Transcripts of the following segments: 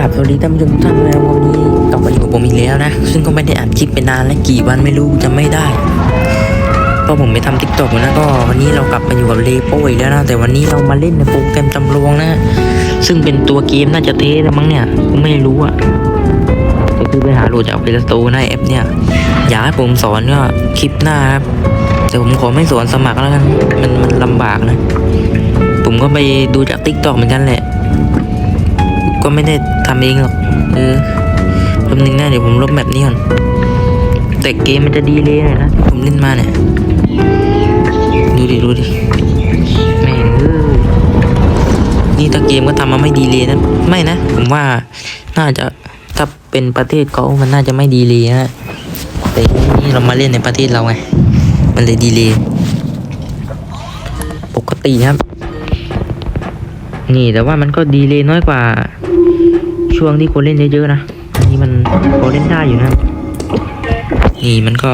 ราบสวัสดีท่านผู้ชมทุกท่านแล้ววันนี้กลับมาอยู่กับผมอีกแล้วนะ ซึ่งก็ไม่ได้อัดคลิปไปนานและกี่วันไม่รู้จะไม่ได้เพราะผมไปทำทิกตอกนะก็วันนี้เรากลับมาอยู่กับเลโป้อีกแล้วนะแต่วันนี้เรามาเล่นในโปรแกรมจำลองนะ ซึ่งเป็นตัวเกมน่าจะเทแล้วมั้งเนี่ยกูไม่รู้อะก็คือไปหาโหลดจากเพลย์สโตร์นะแอปเนี่ยอยากให้ผมสอนก็คลิปหน้าครับแต่ผมขอไม่สอนสมัครแล้วกันมันมันลำบากนะ ผมก็ไปดูจากทิกตอกเหมือนกันแหละ ก็ไม่ได้ทำเองหรอกเออแป๊บนึงนะเดี๋ยวผมลบแบบนี้ก่อนแต่เกมมันจะดีเลยหน่อยนะ ผมเล่นมาเนี่ย ดูดิดูดิแม่งเออนี่ถ้าเกมก็ทำมาไม่ดีเลยนะ ไม่นะ ผมว่าน่าจะถ้าเป็นประเทศเขามันน่าจะไม่ดีเลยนะ แต่นี่เรามาเล่นในประเทศเราไง มันเลยดีเลย ปกติครับ นี่แต่ว่ามันก็ดีเลยน้อยกว่า ช่วงที่คนเล่นเยอะๆนะอันนี้มันพอเล่นได้อยู่นะ นี่มันก็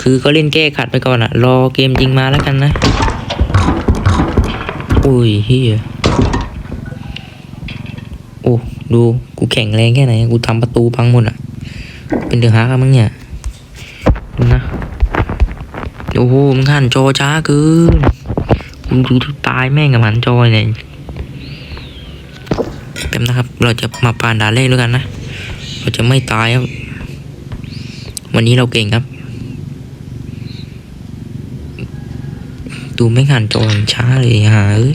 คือก็เล่นแก้ขัดไปก่อนอะรอเกมจริงมาแล้วกันนะ อุ้ยเฮียโอ้ดูกูแข็งแรงแค่ไหน กูทำประตูพังหมดอะเป็นเดือดฮากันมั้งเนี่ยดูนะ โอ้โหมันขันจอช้าเกิน คุณดูทุกตายแม่งกับหันจอยเนี่ยแป๊บนะครับ เราจะมาผ่านด่านแรกด้วยกันนะ เราจะไม่ตายครับ วันนี้เราเก่งครับ ดูไม่หันจอยช้าเลยฮะเอ้ย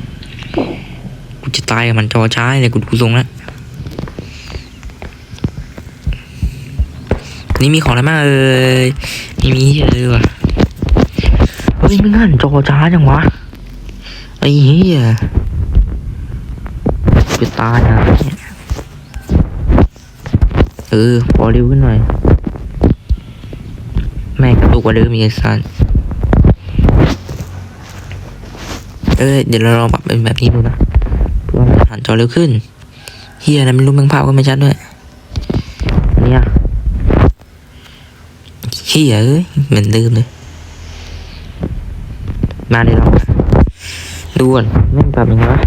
กูจะตายกับมันจอช้าเลยกูดูทรงแล้วนี่มีของอะไรบ้างเอ่ยนี่มีเยอะเลยว่ะเฮ้ยไม่หันจอช้าจังวะ อ้เหี้ยจะตายอะเออพอเร็วขึ้นหน่อย แม่งกระตุกกว่าเดิมอีกสันเออเดี๋ยวเราลองปรับเป็นแบบนี้ดูนะเพื่อหันจอเร็วขึ้นเฮียนะไม่รู้แมึงภาพก็ไม่ชัดด้วยเนี่ยเฮียเอ้ยเหมือนเดิมเลยมาเลยเรา ดูก่อนแม่งปรับยังไงวะ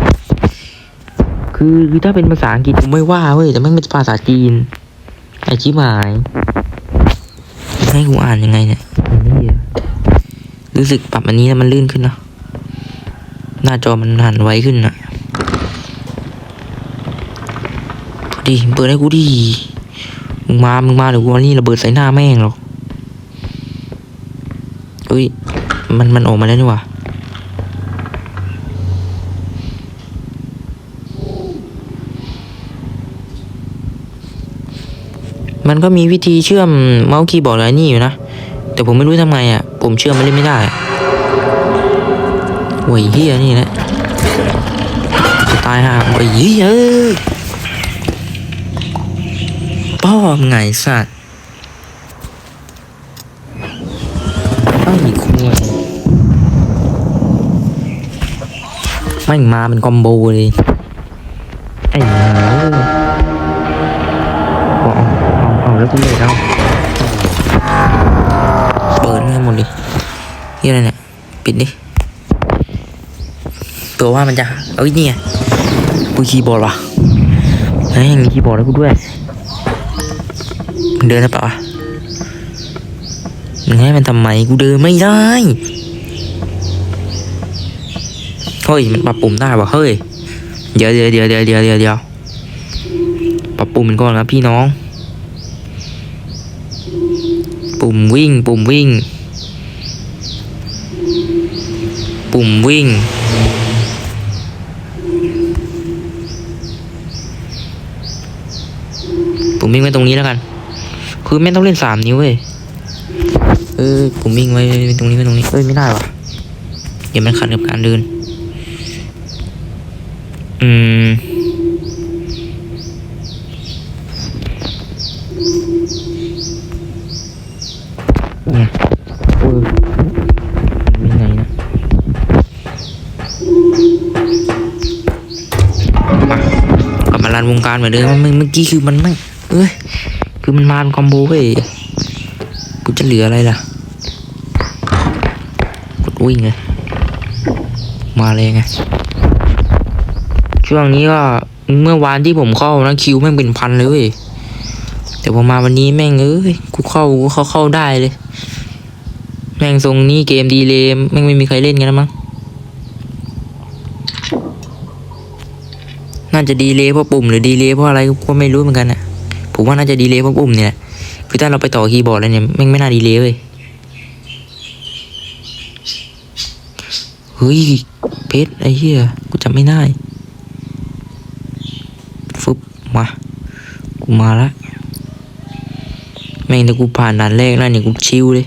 คือคือถ้าเป็นภาษาอังกฤษผมไม่ว่าเว้ยแต่แม่งเป็นภาษาจีนไอชิบหายให้กูอ่านยังไงเนี่ยนนี้อะรู้สึกปรับอันนี้แล้วมันลื่นขึ้นเนาะหน้าจอมันหันไวขึ้นอะดิเปิดให้กูดิมึงมา มึงมาเดี๋ยวกูเอานี่ระเบิดใส่หน้าแม่งหรอกเอ้ย มันมันออกมาแล้วนี่หว่า มันก็มีวิธีเชื่อมเมาส์คีย์บอร์ดอะไรนี่อยู่นะ แต่ผมไม่รู้ทำไงอะ ผมเชื่อมมันเล่นไม่ได้โว้ยเฮียนี่แหละจะตายห่าโว้ยเฮียเอ้ยป้อมไงสัตว์ไอ้คุยแม่งมาเป็นคอมโบเลยไอ้ เอาเอาแล้วกูเลยเอาเปิดให้หมดเลยนี่อะไรเนี่ย ปิดดิตัวว่ามันจะ เอ้ยนี่ไงกูคีย์บอร์ดว่ะเฮ้ยมีคีย์บอร์ดแล้วกูด้วยมึงเดินได้ปะวะมึงให้มันทำไมกูเดินไม่ได้เฮ้ยมันปรับปุ่มได้วะเฮ้ยเดี๋ยวเดี๋ยวเดี๋ยวเดี๋ยวเดี๋ยวเดี๋ยวปรับปุ่มมันก่อนครับพี่น้อง ปุ่มวิ่ง ปุ่มวิ่ง ปุ่มวิ่ง ปุ่มวิ่งไว้ตรงนี้แล้วกัน คือไม่ต้องเล่นสามนิ้วเว้ย เออ ปุ่มวิ่งไว้ตรงนี้ไว้ตรงนี้ เอ้ยไม่ได้วะเดี๋ยวมันขัดกับการเดิน อืม กลับมารันวงการเหมือนเดิมเมื่อเมื่อกี้คือมันไม่เอ้ยคือมันมาเป็นคอมโบเว้ยกูจะเหลืออะไรล่ะกดวิ่งเลยมาเลยไงช่วงนี้ก็เมื่อวานที่ผมเข้านะคิวแม่งเป็นพันเลยเว้ยแต่พอมาวันนี้แม่งเอ้ยกูเข้ากูเข้าเข้าได้เลย แม่งทรงนี้เกมดีเลยแม่งไม่มีใครเล่นกันแล้วมั้ง น่าจะดีเลยเพราะปุ่มหรือดีเลยเพราะอะไรก็ไม่รู้เหมือนกันนะผมว่าน่าจะดีเลยเพราะปุ่มเนี่ยคือถ้าเราไปต่อคีย์บอร์ดแล้วเนี่ยแม่งไม่น่าดีเลยเว้ยเฮ้ยเพชรไอ้เหี้ยกูจำไม่ได้ฟึบมากูมาละแม่งถ้ากูผ่านด่านแรกนะเนี่ยกูชิวเลย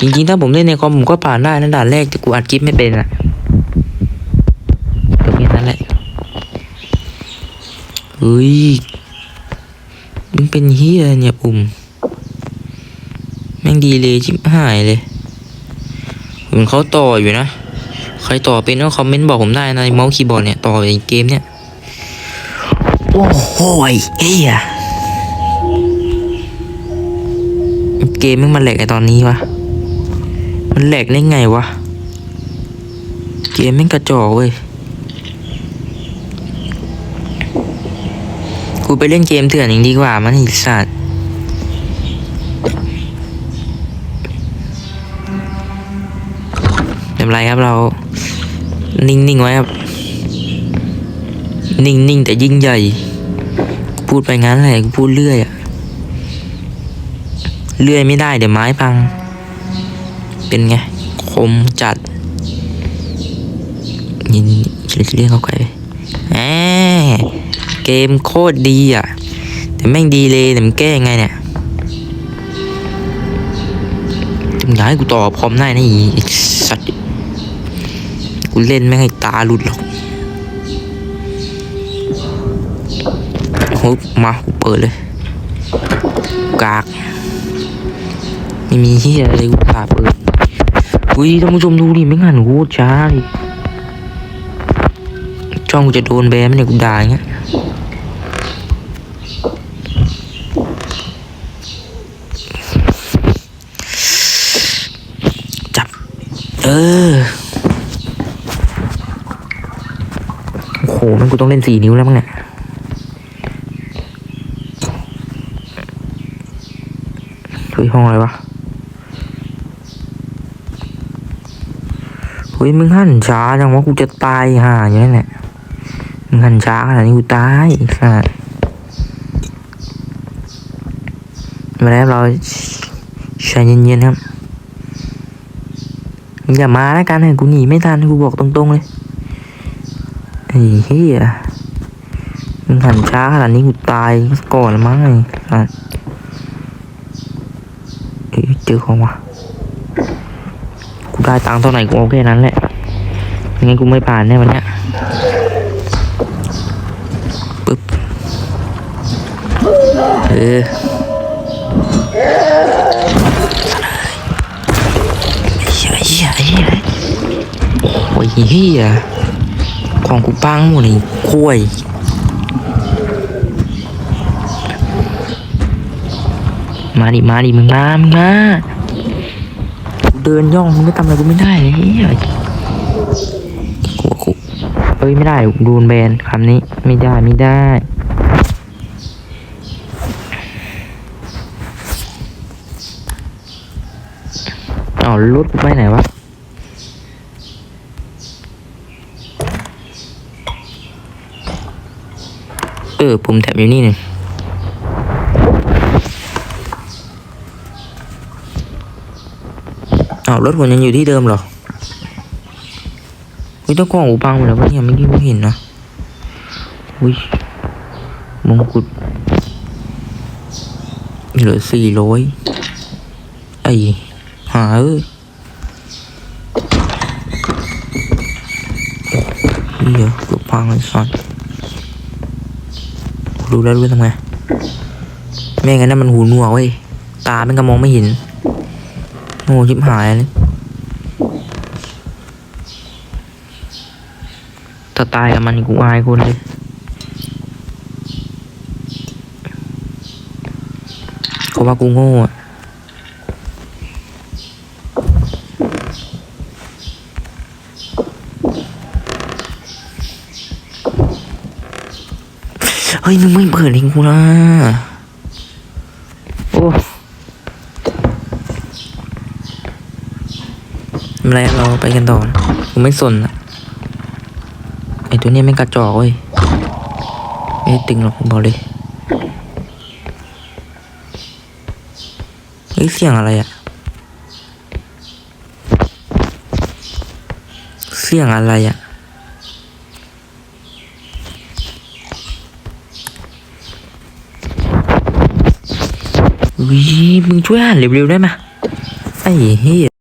จริงๆ ถ้าผมเล่นในคอมผมก็ผ่านได้นะด่านแรกแต่กูอัดคลิปไม่เป็นอะก็แค่นั้นแหละ เฮ้ยมึงเป็นเฮียเนี่ยปุ่ม แม่งดีเลยชิบหายเลยเหมือนเขาต่ออยู่นะ ใครต่อเป็นก็คอมเมนต์บอกผมได้นะในเมาส์คีย์บอร์ดเนี่ย ต่อในเกมเนี่ย โอ้โหยเฮียเกมมันมาแหลกไอตอนนี้วะ มันแหลกได้ไงวะ เกมแม่งกระจอกเว้ย กูไปเล่นเกมเถื่อนอีกดีกว่ามันอีสัตว์ไม่เป็นไรครับเรา นิ่งๆไว้ครับ นิ่งๆแต่ยิ่งใหญ่ พูดไปงั้นแหละกูพูดเรื่อยอะเลื่อยไม่ได้เดี๋ยวไม้พัง เป็นไง คมจัดยินเรียกเขาไปแหม เกมโคตรดีอะ แต่แม่งดีเลยแต่มันแก้ยังไงเนี่ยจะมึงอยากให้กูต่อพร้อมได้นะอีไอ้สัตว์กูเล่นแม่งให้ตาหลุดหรอกฮึบมากูเปิดเลย กากไม่มีที่อะไรกูกาเปิดอุ้ยท่านผู้ชมดูดิไม่งั้นกูช้าดิช่องกูจะโดนแบนไหมเนี่ยกูด่าอย่างเงี้ย เออ โอ้โห มันกูต้องเล่นสี่นิ้วแล้วมั้งเนี่ย เฮ้ยห้องอะไรวะ เฮ้ย มึงหันช้าจังวะกูจะตายห่าอย่างนั้แหละมึงหันช้าขนาดนี้กูตายไอ้สัสมาแล้วเราใจเย็นๆครับ มึงอย่ามาแล้วกันให้กูหนีไม่ทันกูบอกตรงๆเลยไอ้เหี้ยมึงหันช้าขนาดนี้กูตายก่อนมั้งไอ้สัสเอ้ยเจอของวะกูได้ตังค์เท่าไหร่กูเอาแค่นั้นแหละงั้นกูไม่ผ่านแน่วันเนี้ยปึ๊บเออ เหี้ยของกูปังหมดเลยคุยมาดิมาดิมึงมามึงมากูเดินย่องมึงก็ทำอะไรกูไม่ได้เลยเฮ้ยกูกูเอ้ยไม่ได้กูโดนแบนคำนี้ไม่ได้ไม่ได้อ้ารถไปไหนวะ ออปุ่มแถบอยู่นี่นึ่งอ้าวรถผมยังอยู่ที่เดิมเหรออุ้ยต้องกล้องอูพังหมดแล้วะเนี่ยเมื่อกี้ผมเห็นนะอุ้ยมงกุฎเหลือสี่ร้อยไอ้ หาเอ้ยโอ้เดี๋ยวกูพังเลยสัน รู้แล้วรู้ทำไงไม่งั้นนั่นมันหูหนวกเว้ยตาเป็นกระมองไม่เห็นโอ้ชิบหายเลยถ้าตายกับมันกูอายคนเลยเขาว่ากูโง่อะ เฮ้ยมึงไม่เปิดลิงกูนะโอ้ไม่เป็นไรเราไปกันต่อนะกูไม่สนอะไอตัวเนี้ยไม่งกระจอกเว้ยไม่ได้ตึงหรอกผมบอกเลยเฮ้ยเสียงอะไรอะเสียงอะไรอะ อุ้ยมึงช่วยอ่านเร็วๆได้ไหมไอ้เหี้ย